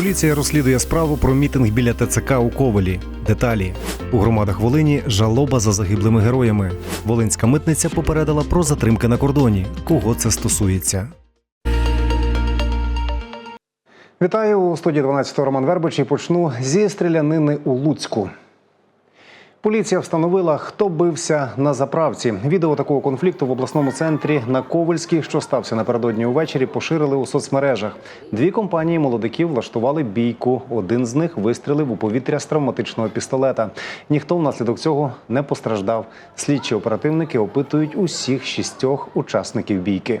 Поліція розслідує справу про мітинг біля ТЦК у Ковелі. Деталі у громадах Волині жалоба за загиблими героями. Волинська митниця попередила про затримки на кордоні. Кого це стосується? Вітаю у студії 12 Роман Вербич і почну зі стрілянини у Луцьку. Поліція встановила, хто бився на заправці. Відео такого конфлікту в обласному центрі на Ковальській, що стався напередодні увечері, поширили у соцмережах. Дві компанії молодиків влаштували бійку. Один з них вистрілив у повітря з травматичного пістолета. Ніхто внаслідок цього не постраждав. Слідчі оперативники опитують усіх шістьох учасників бійки.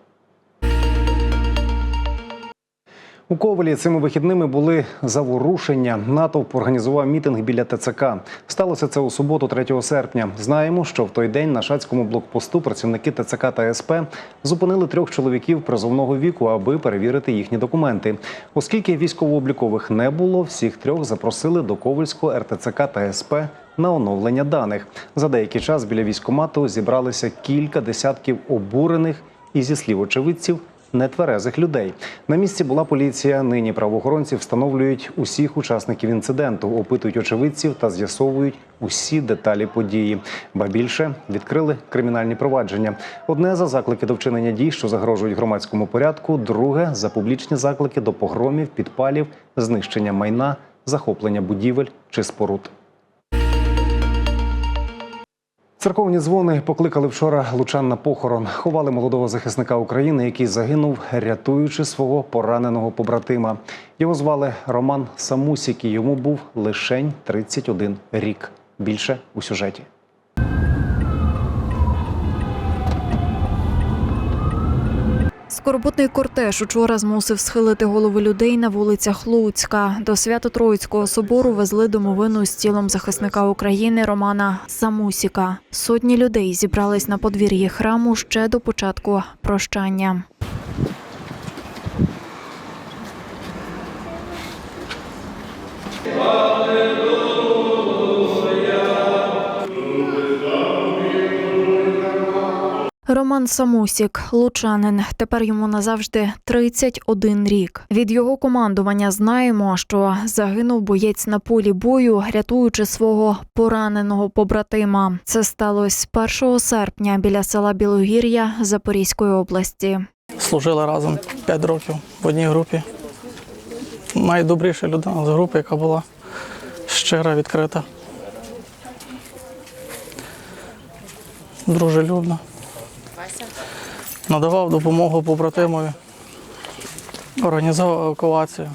У Ковалі цими вихідними були заворушення. Натовп організував мітинг біля ТЦК. Сталося це у суботу, 3 серпня. Знаємо, що в той день на шацькому блокпосту працівники ТЦК та СП зупинили трьох чоловіків призовного віку, аби перевірити їхні документи. Оскільки військово-облікових не було, всіх трьох запросили до Ковальського РТЦК та СП на оновлення даних. За деякий час біля військомату зібралися кілька десятків обурених і зі слів очевидців нетверезих людей. На місці була поліція. Нині правоохоронці встановлюють усіх учасників інциденту, опитують очевидців та з'ясовують усі деталі події. Ба більше відкрили кримінальні провадження. Одне за заклики до вчинення дій, що загрожують громадському порядку. Друге за публічні заклики до погромів, підпалів, знищення майна, захоплення будівель чи споруд. Церковні дзвони покликали вчора лучан на похорон. Ховали молодого захисника України, який загинув, рятуючи свого пораненого побратима. Його звали Роман Самусік. і Йому був лишень 31 рік. Більше у сюжеті. Скорботний кортеж учора змусив схилити голови людей на вулицях Луцька. До Свято-Троїцького собору везли домовину з тілом захисника України Романа Самусіка. Сотні людей зібрались на подвір'ї храму ще до початку прощання. Роман Самусік, лучанин. Тепер йому назавжди 31 рік. Від його командування знаємо, що загинув боєць на полі бою, рятуючи свого пораненого побратима. Це сталося 1 серпня біля села Білогір'я Запорізької області. Служили разом 5 років в одній групі. Найдобріша людина з групи, яка була щира, відкрита. Дружелюбна. Надавав допомогу побратимові, організував евакуацію.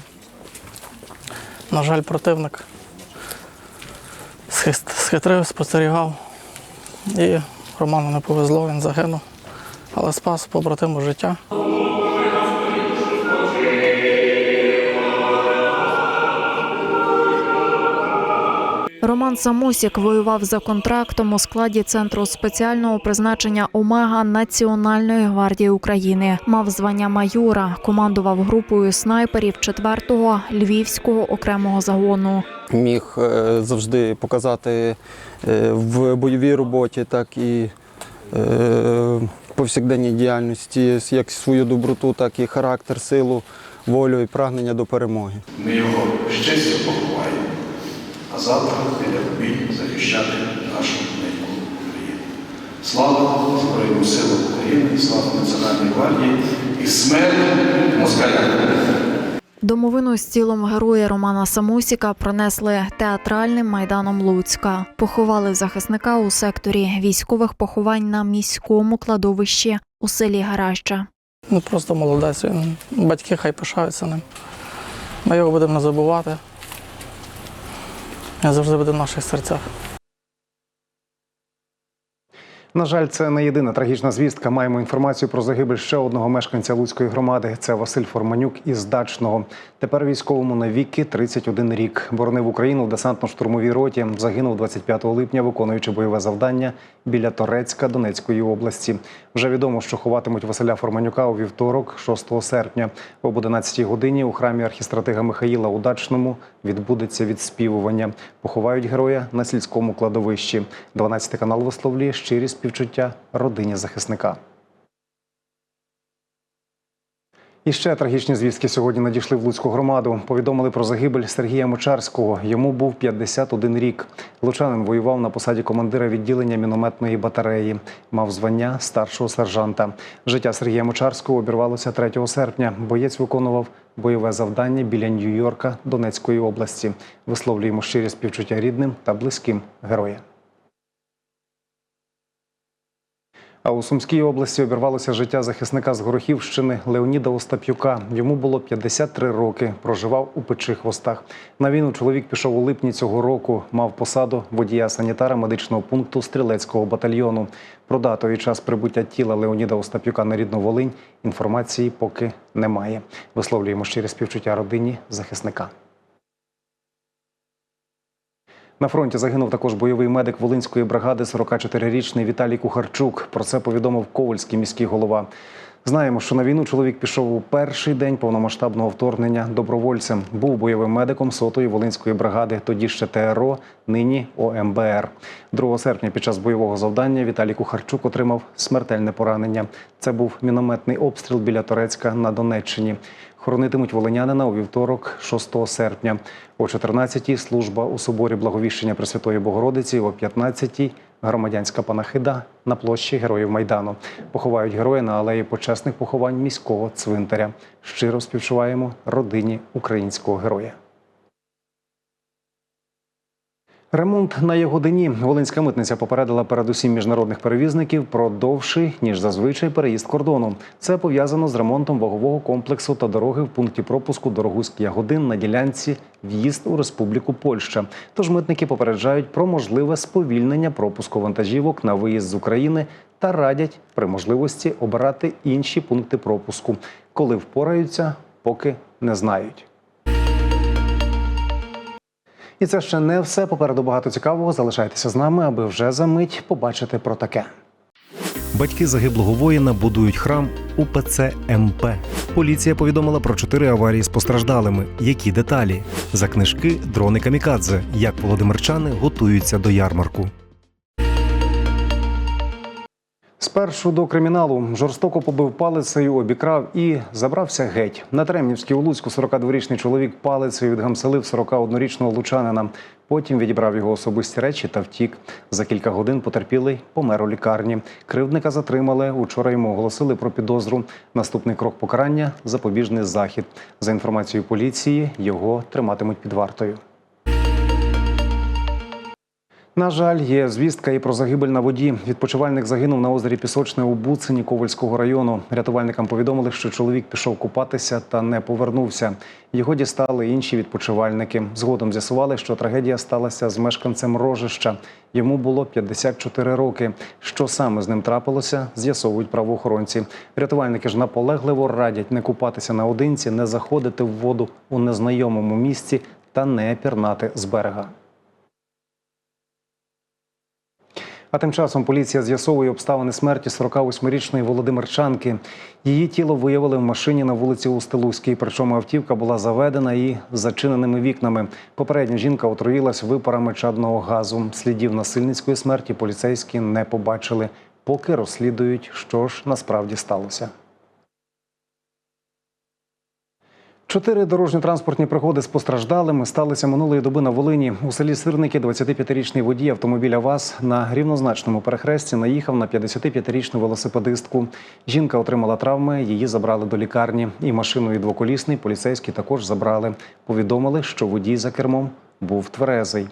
На жаль, противник схитрив, спостерігав. І Роману не повезло, він загинув, але спас побратиму життя. Роман Самусік воював за контрактом у складі центру спеціального призначення Омега Національної гвардії України. Мав звання майора, командував групою снайперів 4-го львівського окремого загону. міг е, завжди показати е, в бойовій роботі, так і е, в повсякденній діяльності як свою доброту, так і характер, силу, волю і прагнення до перемоги. Ми його щастя поховаємо, а завтра піде в бій захищати нашу неньку Україну. Слава Збройним силам України, слава Національній гвардії і смерть москалям! Домовину з тілом героя Романа Самусіка пронесли театральним майданом Луцька. Поховали захисника у секторі військових поховань на міському кладовищі у селі Гараща. Ну просто молодець. Він, батьки хай пишаються ним. Ми його будемо не забувати. Завжди буде в наших серцях. На жаль, це не єдина трагічна звістка. Маємо інформацію про загибель ще одного мешканця Луцької громади. Це Василь Форманюк із Дачного. Тепер військовому навіки 31 рік. Боронив Україну в десантно-штурмовій роті. Загинув 25 липня, виконуючи бойове завдання біля Торецька Донецької області. Вже відомо, що ховатимуть Василя Форманюка у вівторок, 6 серпня. Об 11 годині у храмі архістратига Михаїла у Дачному відбудеться відспівування. Поховають героя на сільському кладовищі. 12 канал висловлює щирі співчуття родині захисника. І ще трагічні звістки сьогодні надійшли в Луцьку громаду. Повідомили про загибель Сергія Мочарського. Йому був 51 рік. Лучанин воював на посаді командира відділення мінометної батареї. Мав звання старшого сержанта. Життя Сергія Мочарського обірвалося 3 серпня. Боєць виконував бойове завдання біля Нью-Йорка Донецької області. Висловлюємо щирі співчуття рідним та близьким героя. А у Сумській області обірвалося життя захисника з Горохівщини Леоніда Остап'юка. Йому було 53 роки. Проживав у печи хвостах. На війну чоловік пішов у липні цього року. Мав посаду водія санітара медичного пункту стрілецького батальйону. Про дату і час прибуття тіла Леоніда Остап'юка на рідну Волинь інформації поки немає. Висловлюємо щире співчуття родині захисника. На фронті загинув також бойовий медик Волинської бригади 44-річний Віталій Кухарчук. Про це повідомив Ковальський міський голова. Знаємо, що на війну чоловік пішов у перший день повномасштабного вторгнення добровольцем. Був бойовим медиком сотої Волинської бригади, тоді ще ТРО, нині ОМБР. 2 серпня під час бойового завдання Віталій Кухарчук отримав смертельне поранення. Це був мінометний обстріл біля Торецька на Донеччині. Хоронитимуть волинянина у вівторок, 6 серпня. О 14-й служба у соборі Благовіщення Пресвятої Богородиці, о 15-й громадянська панахида на площі Героїв Майдану. Поховають героя на алеї почесних поховань міського цвинтаря. Щиро співчуваємо родині українського героя. Ремонт на Ягодині. Волинська митниця попередила передусім міжнародних перевізників про довший ніж зазвичай переїзд кордону. Це пов'язано з ремонтом вагового комплексу та дороги в пункті пропуску Дорогуськ Ягодин на ділянці в'їзд у Республіку Польща. Тож митники попереджають про можливе сповільнення пропуску вантажівок на виїзд з України та радять при можливості обирати інші пункти пропуску. Коли впораються, поки не знають. І це ще не все. Попереду багато цікавого. Залишайтеся з нами, аби вже за мить побачити про таке. Батьки загиблого воїна будують храм УПЦ МП. Поліція повідомила про чотири аварії з постраждалими. Які деталі? За книжки дрони камікадзе. Як володимирчани готуються до ярмарку. Спершу до криміналу жорстоко побив палицею, обікрав і забрався геть. На Тремнівській у Луцьку 42-річний чоловік палицею відгамселив 41-річного лучанина. Потім відібрав його особисті речі та втік. За кілька годин потерпілий помер у лікарні. Кривдника затримали. Учора йому оголосили про підозру. Наступний крок покарання запобіжний захід. За інформацією поліції, його триматимуть під вартою. На жаль, є звістка і про загибель на воді. Відпочивальник загинув на озері Пісочне у Буцині Ковальського району. Рятувальникам повідомили, що чоловік пішов купатися та не повернувся. Його дістали інші відпочивальники. Згодом з'ясували, що трагедія сталася з мешканцем Рожища. Йому було 54 роки. Що саме з ним трапилося, з'ясовують правоохоронці. Рятувальники ж наполегливо радять не купатися наодинці, не заходити в воду у незнайомому місці та не пірнати з берега. А тим часом поліція з'ясовує обставини смерті 48-річної володимирчанки. Її тіло виявили в машині на вулиці Устилузькій. Причому автівка була заведена і зачиненими вікнами. Попередня жінка отруїлась випарами чадного газу. Слідів насильницької смерті поліцейські не побачили, поки розслідують, що ж насправді сталося. Чотири дорожньо-транспортні пригоди з постраждалими сталися минулої доби на Волині. У селі Сирники 25-річний водій автомобіля ВАЗ на рівнозначному перехресті наїхав на 55-річну велосипедистку. Жінка отримала травми, її забрали до лікарні. І машину і двоколісний поліцейські також забрали. Повідомили, що водій за кермом був тверезий.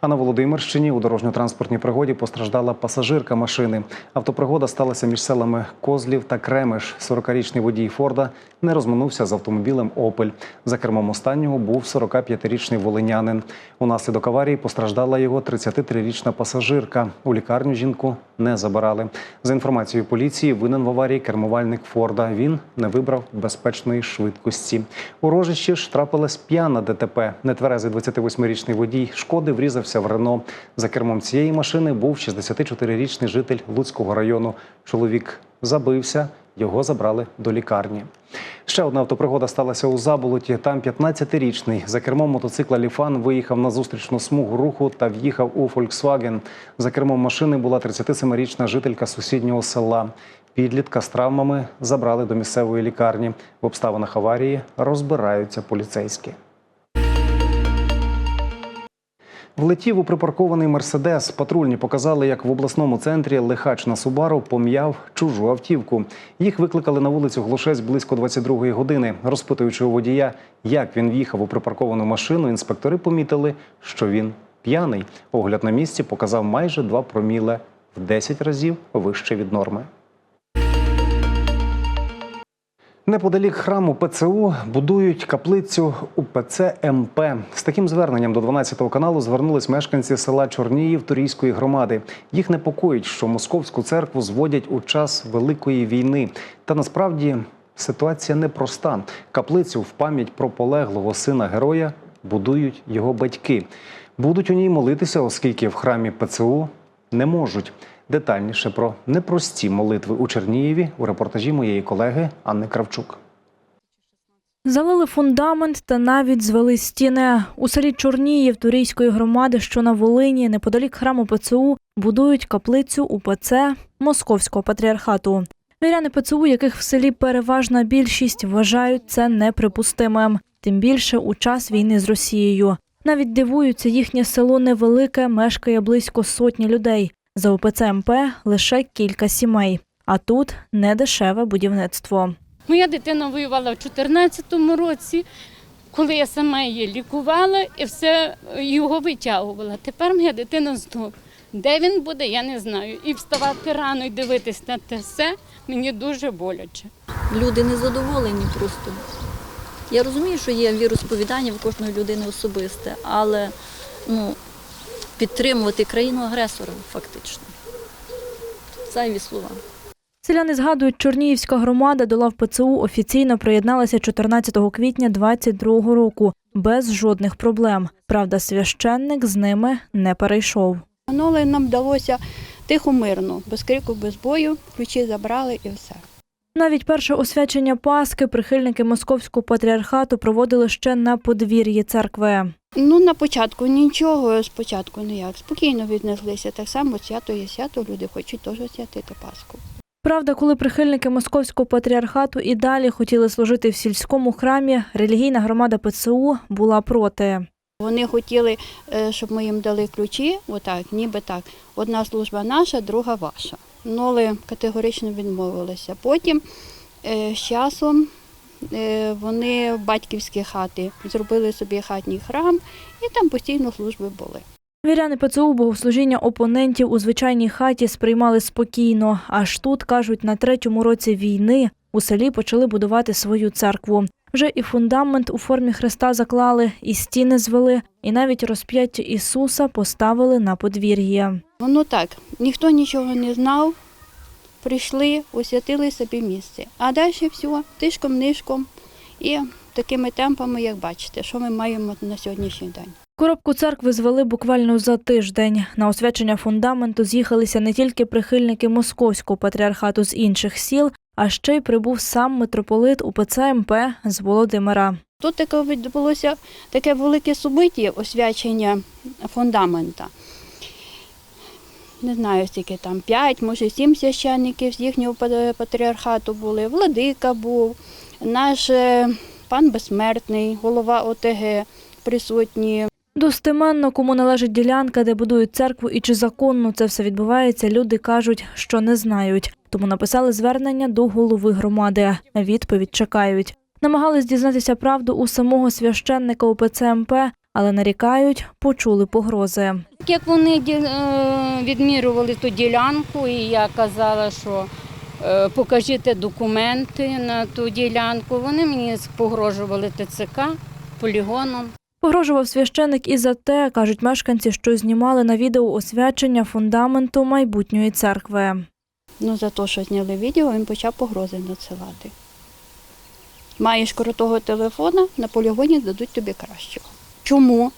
А на Володимирщині у дорожньо-транспортній пригоді постраждала пасажирка машини. Автопригода сталася між селами Козлів та Кремеш. 40-річний водій Форда не розминувся з автомобілем Опель. За кермом останнього був 45-річний волинянин. Унаслідок аварії постраждала його 33-річна пасажирка. У лікарню жінку не забирали. За інформацією поліції, винен в аварії кермувальник Форда. Він не вибрав безпечної швидкості. У рожищі ж трапилась п'яна ДТП. Нетверезий 28-річний водій шкоди врізався в Рено. За кермом цієї машини був 64-річний житель Луцького району. Чоловік забився, його забрали до лікарні. Ще одна автопригода сталася у Заболоті. Там 15-річний за кермом мотоцикла Ліфан виїхав на зустрічну смугу руху та в'їхав у Фольксваген. За кермом машини була 37-річна жителька сусіднього села. Підлітка з травмами забрали до місцевої лікарні. В обставинах аварії розбираються поліцейські. Влетів у припаркований мерседес. Патрульні показали, як в обласному центрі лихач на Субару пом'яв чужу автівку. Їх викликали на вулицю Глушець близько 22-ї години. Розпитуючи у водія, як він в'їхав у припарковану машину, інспектори помітили, що він п'яний. Огляд на місці показав майже 2 проміле в 10 разів вище від норми. Неподалік храму ПЦУ будують каплицю УПЦ МП. З таким зверненням до 12 каналу звернулись мешканці села Чорніїв Турійської громади. Їх непокоїть, що московську церкву зводять у час Великої війни. Та насправді ситуація непроста. Каплицю в пам'ять про полеглого сина героя будують його батьки. Будуть у ній молитися, оскільки в храмі ПЦУ не можуть. Детальніше про непрості молитви у Чернієві у репортажі моєї колеги Анни Кравчук. Залили фундамент та навіть звели стіни. У селі Чорніїв Турійської громади, що на Волині, неподалік храму ПЦУ, будують каплицю УПЦ Московського патріархату. Віряни ПЦУ, яких в селі переважна більшість, вважають це неприпустимим. Тим більше у час війни з Росією. Навіть дивуються, їхнє село невелике, мешкає близько сотні людей. За УПЦ МП лише кілька сімей. А тут недешеве будівництво. Моя дитина воювала в 2014 році, коли я сама її лікувала і все його витягувала. Тепер моя дитина знов. Де він буде, я не знаю. І вставати рано і дивитись на те все мені дуже боляче. Люди незадоволені просто. Я розумію, що є віросповідання в кожної людини особисте, але ну, підтримувати країну агресора фактично. Зайві слова. Селяни згадують, Чорніївська громада до лав ПЦУ офіційно приєдналася 14 квітня 22 року без жодних проблем. Правда, священник з ними не перейшов. Але нам вдалося тихо мирно, без крику, без бою, ключі забрали і все. Навіть перше освячення Пасхи прихильники московського патріархату проводили ще на подвір'ї церкви. Ну, на початку нічого, спочатку ніяк. Спокійно віднеслися. Так само свято є свято, люди хочуть теж святити Пасху. Правда, коли прихильники московського патріархату і далі хотіли служити в сільському храмі, релігійна громада ПЦУ була проти. Вони хотіли, е, щоб ми їм дали ключі, отак, ніби так. Одна служба наша, друга ваша. Але категорично відмовилися. Потім е, з часом е, вони в батьківські хати зробили собі хатній храм і там постійно служби були. Віряни ПЦУ богослужіння опонентів у звичайній хаті сприймали спокійно. Аж тут, кажуть, на третьому році війни у селі почали будувати свою церкву. Вже і фундамент у формі хреста заклали, і стіни звели, і навіть розп'яття Ісуса поставили на подвір'я. Воно так, ніхто нічого не знав, прийшли, освятили собі місце. А далі все, тишком-нишком і такими темпами, як бачите, що ми маємо на сьогоднішній день. Коробку церкви звели буквально за тиждень. На освячення фундаменту з'їхалися не тільки прихильники московського патріархату з інших сіл, а ще й прибув сам митрополит УПЦ МП з Володимира. Тут таке відбулося таке велике собиття освячення фундамента. Не знаю, скільки там, п'ять, може сім священників з їхнього патріархату були. Владика був, наш е, пан безсмертний, голова ОТГ присутні. Достеменно, кому належить ділянка, де будують церкву і чи законно це все відбувається, люди кажуть, що не знають. Тому написали звернення до голови громади. Відповідь чекають. Намагались дізнатися правду у самого священника УПЦ МП, але нарікають, почули погрози. Як вони е, відмірювали ту ділянку, і я казала, що е, покажіть документи на ту ділянку. Вони мені погрожували ТЦК полігоном. Погрожував священик і за те, кажуть мешканці, що знімали на відео освячення фундаменту майбутньої церкви. Ну, за те, що зняли відео, він почав погрози надсилати. Маєш крутого телефона, на полігоні дадуть тобі кращого. Чому?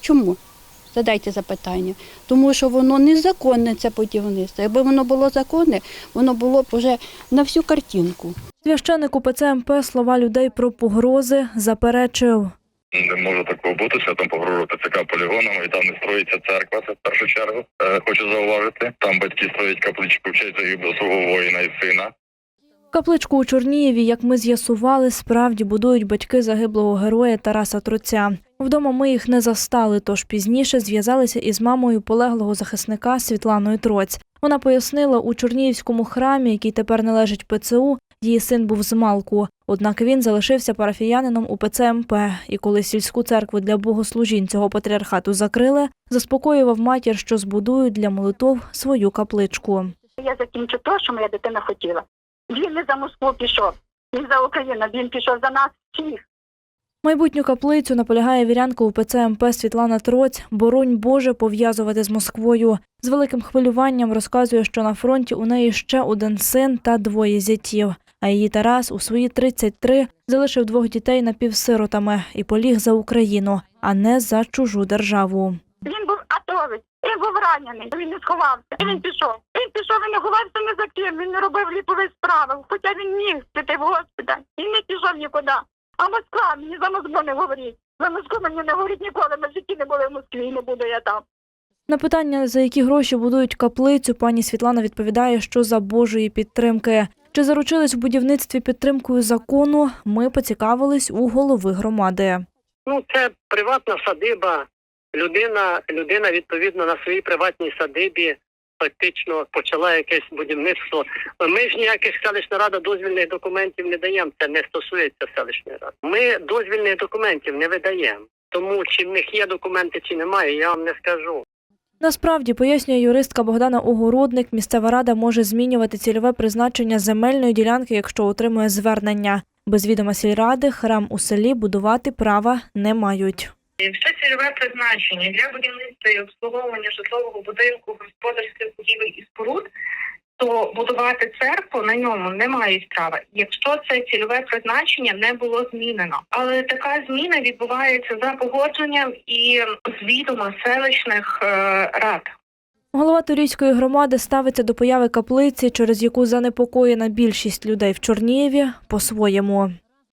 Чому? Задайте запитання. Тому що воно незаконне, це будівництво. Якби воно було законне, воно було б вже на всю картинку. Священик УПЦ МП слова людей про погрози заперечив. Не може такого бути, що там погрожувати ЦК полігоном і там не строїться церква. Це в першу чергу. Е, хочу зауважити. Там батьки строять капличку в честь загиблого свого воїна і сина. Капличку у Чорнієві, як ми з'ясували, справді будують батьки загиблого героя Тараса Троця. Вдома ми їх не застали, тож пізніше зв'язалися із мамою полеглого захисника Світланою Троць. Вона пояснила, у Чорніївському храмі, який тепер належить ПЦУ, її син був з Малку. Однак він залишився парафіянином у ПЦМП, і коли сільську церкву для богослужінь цього патріархату закрили, заспокоював матір, що збудують для молитов свою капличку. Я закінчу те, що моя дитина хотіла. Він не за Москву пішов, він за Україну, він пішов за нас всіх. Майбутню каплицю наполягає вірянка УПЦ МП Світлана Троць, боронь Боже пов'язувати з Москвою. З великим хвилюванням розказує, що на фронті у неї ще один син та двоє зятів. А її Тарас у свої 33 залишив двох дітей напівсиротами і поліг за Україну, а не за чужу державу. Він був атовець, він був ранений, він не сховався. І Він пішов. Він пішов, він не ховався ні за ким, він не робив ліпових справи, хоча він міг піти в госпіталь. Він не пішов нікуди. А Москва, мені за Москву не говоріть. За Москву мені не говоріть ніколи, ми в житті не були в Москві, і не буду я там. На питання, за які гроші будують каплицю, пані Світлана відповідає, що за Божої підтримки. Чи заручились в будівництві підтримкою закону? Ми поцікавились у голови громади. Ну, це приватна садиба. Людина, людина відповідно на своїй приватній садибі фактично почала якесь будівництво. Ми ж ніяких селищна рада дозвільних документів не даємо. Це не стосується селищної ради. Ми дозвільних документів не видаємо. Тому чи в них є документи, чи немає, я вам не скажу. Насправді, пояснює юристка Богдана Огородник, місцева рада може змінювати цільове призначення земельної ділянки, якщо отримує звернення. Без відома сільради храм у селі будувати права не мають. Все цільове призначення для будівництва і обслуговування житлового будинку, господарських будівель і споруд, то будувати церкву на ньому не мають права, якщо це цільове призначення не було змінено. Але така зміна відбувається за погодженням і з відома селищних е, рад. Голова Турійської громади ставиться до появи каплиці, через яку занепокоєна більшість людей в Чорнієві по-своєму.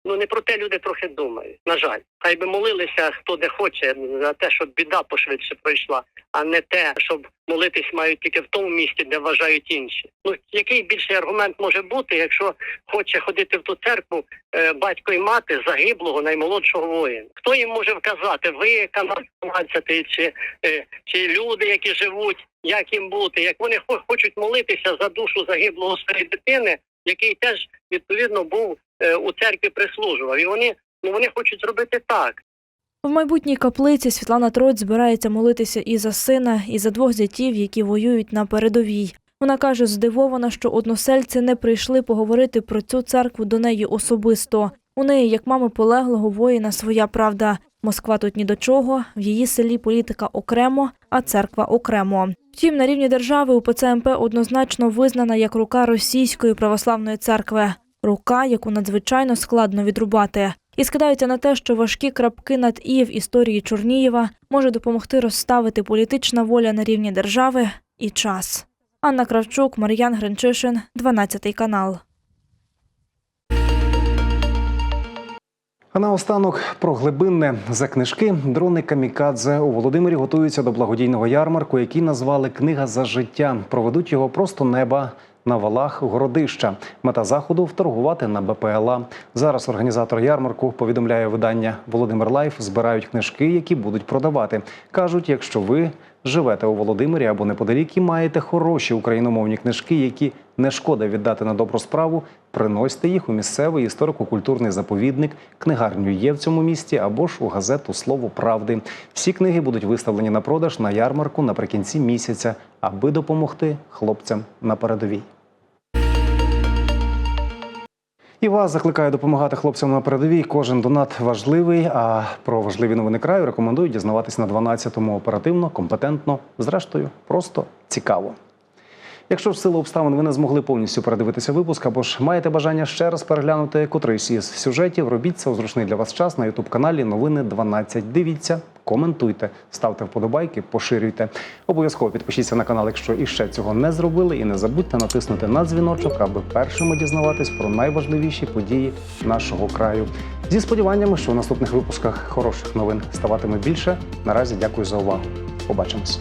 Ну не про те люди трохи думають. На жаль, хай би молилися хто де хоче за те, щоб біда пошвидше пройшла, а не те, щоб молитись мають тільки в тому місці, де вважають інші. Ну який більший аргумент може бути, якщо хоче ходити в ту церкву е, батько і мати загиблого наймолодшого воїна? Хто їм може вказати? Ви канал 12 чи, е, чи люди, які живуть, як їм бути? Як вони хо- хочуть молитися за душу загиблого своєї дитини, який теж відповідно був у церкві прислужував, і вони ну вони хочуть зробити так. В майбутній каплиці Світлана Троць збирається молитися і за сина, і за двох зятів, які воюють на передовій. Вона каже, здивована, що односельці не прийшли поговорити про цю церкву до неї особисто. У неї, як мами полеглого воїна, своя правда. Москва тут ні до чого, в її селі політика окремо, а церква окремо. Втім, на рівні держави УПЦ МП однозначно визнана як рука російської православної церкви. Рука, яку надзвичайно складно відрубати. І скидається на те, що важкі крапки над і в історії Чорнієва може допомогти розставити політична воля на рівні держави і час. Анна Кравчук, Мар'ян Гринчишин, 12 канал. А наостанок про глибинне за книжки дрони Камікадзе у Володимирі готуються до благодійного ярмарку, який назвали Книга за життя. Проведуть його просто неба на валах городища. Мета заходу вторгувати на БПЛА. Зараз організатор ярмарку повідомляє видання Володимир Лайф. Збирають книжки, які будуть продавати. кажуть, якщо ви живете у Володимирі або неподалік і маєте хороші україномовні книжки, які не шкода віддати на добру справу, приносьте їх у місцевий історико-культурний заповідник, книгарню є в цьому місті або ж у газету Слово правди. Всі книги будуть виставлені на продаж на ярмарку наприкінці місяця, аби допомогти хлопцям на передовій. І вас закликаю допомагати хлопцям на передовій. Кожен донат важливий. А про важливі новини краю рекомендую дізнаватись на 12-му оперативно, компетентно, зрештою, просто цікаво. Якщо в силу обставин ви не змогли повністю передивитися випуск, або ж маєте бажання ще раз переглянути котрийсь із сюжетів, робіть це у зручний для вас час на ютуб каналі Новини 12. Дивіться, коментуйте, ставте вподобайки, поширюйте. Обов'язково підпишіться на канал, якщо іще цього не зробили, і не забудьте натиснути на дзвіночок, аби першими дізнаватись про найважливіші події нашого краю. Зі сподіваннями, що у наступних випусках хороших новин ставатиме більше. Наразі дякую за увагу. Побачимось.